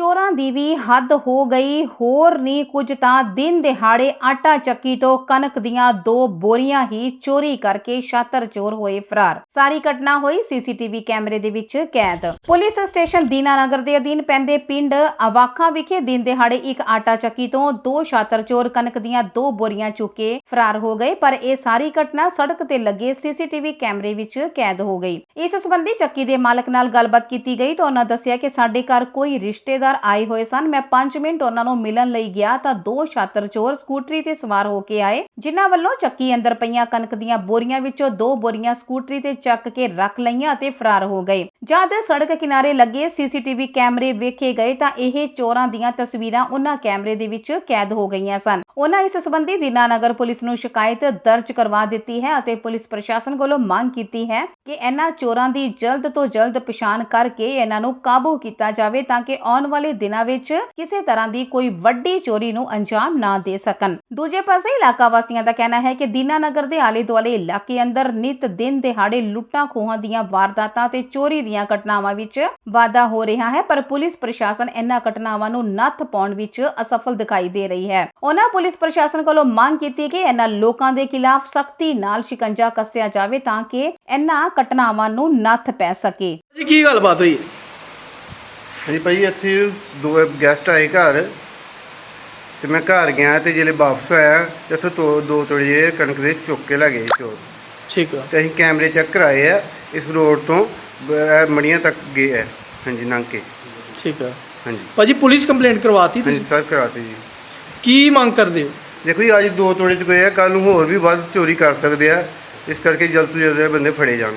ਚੋਰਾਂ ਦੀ ਵੀ ਹੱਦ ਹੋ ਗਈ, ਹੋਰ ਨਹੀਂ ਕੁਝ ਤਾਂ ਦਿਨ ਦਿਹਾੜੇ ਆਟਾ ਚੱਕੀ ਤੋਂ ਕਣਕ ਦੀਆਂ ਦੋ ਬੋਰੀਆਂ ਹੀ ਚੋਰੀ ਕਰਕੇ ਛਾਤਰ ਚੋਰ ਹੋਏ ਫਰਾਰ। ਸਾਰੀ ਘਟਨਾ ਹੋਈ ਸੀਸੀਟੀਵੀ ਕੈਮਰੇ ਦੇ ਵਿੱਚ ਕੈਦ। ਪੁਲਿਸ ਸਟੇਸ਼ਨ ਦੀਨਾਨਗਰ ਦੇ ਅਧੀਨ ਪੈਂਦੇ ਪਿੰਡ ਅਵਾਖਾ ਵਿਖੇ ਦਿਨ ਦਿਹਾੜੇ ਇੱਕ ਆਟਾ ਚੱਕੀ ਤੋਂ ਦੋ ਛਾਤਰ ਚੋਰ ਕਣਕ ਦੀਆਂ ਦੋ ਬੋਰੀਆਂ ਚੁੱਕ ਕੇ ਫਰਾਰ ਹੋ ਗਏ, ਪਰ ਇਹ ਸਾਰੀ ਘਟਨਾ ਸੜਕ ਤੇ ਲੱਗੇ ਸੀਸੀਟੀਵੀ ਕੈਮਰੇ ਵਿੱਚ ਕੈਦ ਹੋ ਗਈ। ਇਸ ਸੰਬੰਧੀ ਚੱਕੀ ਦੇ ਮਾਲਕ ਨਾਲ ਗੱਲਬਾਤ ਕੀਤੀ ਗਈ ਤਾਂ ਉਹਨਾਂ ਦੱਸਿਆ ਕਿ ਸਾਡੇ ਘਰ ਕੋਈ ਰਿਸ਼ਤੇਦਾਰ ਆਏ ਹੋਏ ਸਨ। ਮੈਂ 5 ਮਿੰਟ ਉਹਨਾਂ ਨੂੰ ਮਿਲਣ ਲਈ ਗਿਆ ਤਾਂ ਦੋ ਛਾਤਰ ਚੋਰ ਸਕੂਟਰੀ ਤੇ ਸਵਾਰ ਹੋ ਕੇ ਆਏ, ਜਿਨ੍ਹਾਂ ਵੱਲੋਂ ਚੱਕੀ ਅੰਦਰ ਪਈਆਂ ਕਣਕ ਦੀਆਂ ਬੋਰੀਆਂ ਵਿੱਚੋਂ ਦੋ ਬੋਰੀਆਂ ਸਕੂਟਰੀ ਤੇ ਚੱਕ ਕੇ ਰੱਖ ਲਈਆਂ ਅਤੇ ਫਰਾਰ ਹੋ ਗਏ। ਜਦ ਸੜਕ ਕਿਨਾਰੇ ਲੱਗੇ ਸੀਸੀਟੀਵੀ ਕੈਮਰੇ ਵੇਖੇ ਗਏ ਤਾਂ ਇਹ ਚੋਰਾਂ ਦੀਆਂ ਤਸਵੀਰਾਂ ਉਹਨਾਂ ਕੈਮਰੇ ਦੇ ਵਿੱਚ ਕੈਦ ਹੋ ਗਈਆਂ ਸਨ। ਉਹਨਾਂ ਇਸ ਸੰਬੰਧੀ ਦੀਨਾਨਗਰ ਪੁਲਿਸ ਨੂੰ ਸ਼ਿਕਾਇਤ ਦਰਜ ਕਰਵਾ ਦਿੱਤੀ ਹੈ ਅਤੇ ਪੁਲਿਸ ਪ੍ਰਸ਼ਾਸਨ ਕੋਲੋਂ ਮੰਗ ਕੀਤੀ ਹੈ ਕਿ ਇਹਨਾਂ ਚੋਰਾਂ ਦੀ ਜਲਦ ਤੋਂ ਜਲਦ ਪਛਾਣ ਕਰਕੇ ਇਹਨਾਂ ਨੂੰ ਕਾਬੂ ਕੀਤਾ ਜਾਵੇ ਤਾਂ ਕਿ ਆਉਣ ਵਾਲੇ ਦਿਨਾਂ ਵਿੱਚ ਕਿਸੇ ਤਰ੍ਹਾਂ ਦੀ ਕੋਈ ਵੱਡੀ ਚੋਰੀ ਨੂੰ ਅੰਜਾਮ ਨਾ ਦੇ ਸਕਣ। ਦੂਜੇ ਪਾਸੇ ਇਲਾਕਾ ਵਾਸੀਆਂ ਦਾ ਕਹਿਣਾ ਹੈ ਕਿ ਦੀਨਾਨਗਰ ਦੇ ਆਲੇ ਦੁਆਲੇ ਇਲਾਕੇ ਅੰਦਰ ਨਿਤ ਦਿਨ ਦਿਹਾੜੇ ਲੁੱਟਾਂ ਖੋਹਾਂ ਦੀਆਂ ਵਾਰਦਾਤਾਂ ਤੇ ਚੋਰੀ ਦੀਆਂ ਘਟਨਾਵਾਂ ਵਿੱਚ ਵਾਧਾ ਹੋ ਰਿਹਾ ਹੈ, ਪਰ ਪੁਲਿਸ ਪ੍ਰਸ਼ਾਸਨ ਇਹਨਾਂ ਘਟਨਾਵਾਂ ਨੂੰ ਨੱਥ ਪਾਉਣ ਵਿੱਚ ਅਸਫਲ ਦਿਖਾਈ ਦੇ ਰਹੀ ਹੈ। ਉਹਨਾਂ ਪੁਲਿਸ ਪ੍ਰਸ਼ਾਸਨ ਕੋਲੋਂ ਮੰਗ ਕੀਤੀ ਕਿ ਇਹਨਾਂ ਲੋਕਾਂ ਦੇ ਖਿਲਾਫ ਸਖਤੀ ਨਾਲ ਸ਼ਿਕੰਜਾ ਕੱਸਿਆ ਜਾਵੇ ਤਾਂ ਕਿ ਇਹਨਾਂ ਘਟਨਾਵਾਂ ਨੂੰ ਨੱਥ ਪੈ ਸਕੇ। ਜੀ ਕੀ ਗੱਲਬਾਤ ਹੋਈ? ਹਾਂਜੀ ਭਾਈ ਇੱਥੇ ਦੋ ਗੈਸਟ ਆਏ ਘਰ। ਤੇ ਮੈਂ ਘਰ ਗਿਆ ਤੇ ਜਿਹੜੇ ਵਾਪਸ ਆਇਆ ਤੇ ਇੱਥੋਂ ਦੋ ਦੋ ਤੋੜੇ ਜਿਹੜੇ ਕਣਕ ਦੇ ਚੁੱਕ ਕੇ ਲੈ ਗਏ ਚੋਰ ਠੀਕ ਆ। ਤੇ ਅਸੀਂ ਕੈਮਰੇ ਚੈੱਕ ਕਰਾਏ ਆ ਇਸ ਰੋਡ ਤੋਂ ਇਹ ਮੜੀਆਂ ਤੱਕ ਗਏ ਆ। ਹਾਂਜੀ ਲੰਘ ਕੇ। ਠੀਕ ਆ। ਹਾਂਜੀ। ਭਾਜੀ ਪੁਲਿਸ ਕੰਪਲੇਂਟ ਕਰਵਾਤੀ ਹਾਂਜੀ ਤੁਸੀਂ ਸਰ ਕਰਾਤੇ ਜੀ। ਕੀ ਮੰਗ ਕਰਦੇ ਹੋ? ਦੇਖੋ ਜੀ ਅੱਜ ਦੋ ਤੋੜੇ ਚ ਗਏ ਆ ਕੱਲ ਨੂੰ ਹੋਰ ਵੀ ਵੱਧ ਚੋਰੀ ਕਰ ਸਕਦੇ ਆ। ਇਸ ਕਰਕੇ ਜਲਦ ਤੋਂ ਜਲਦ ਇਹ ਬੰਦੇ ਫੜੇ ਜਾਣ।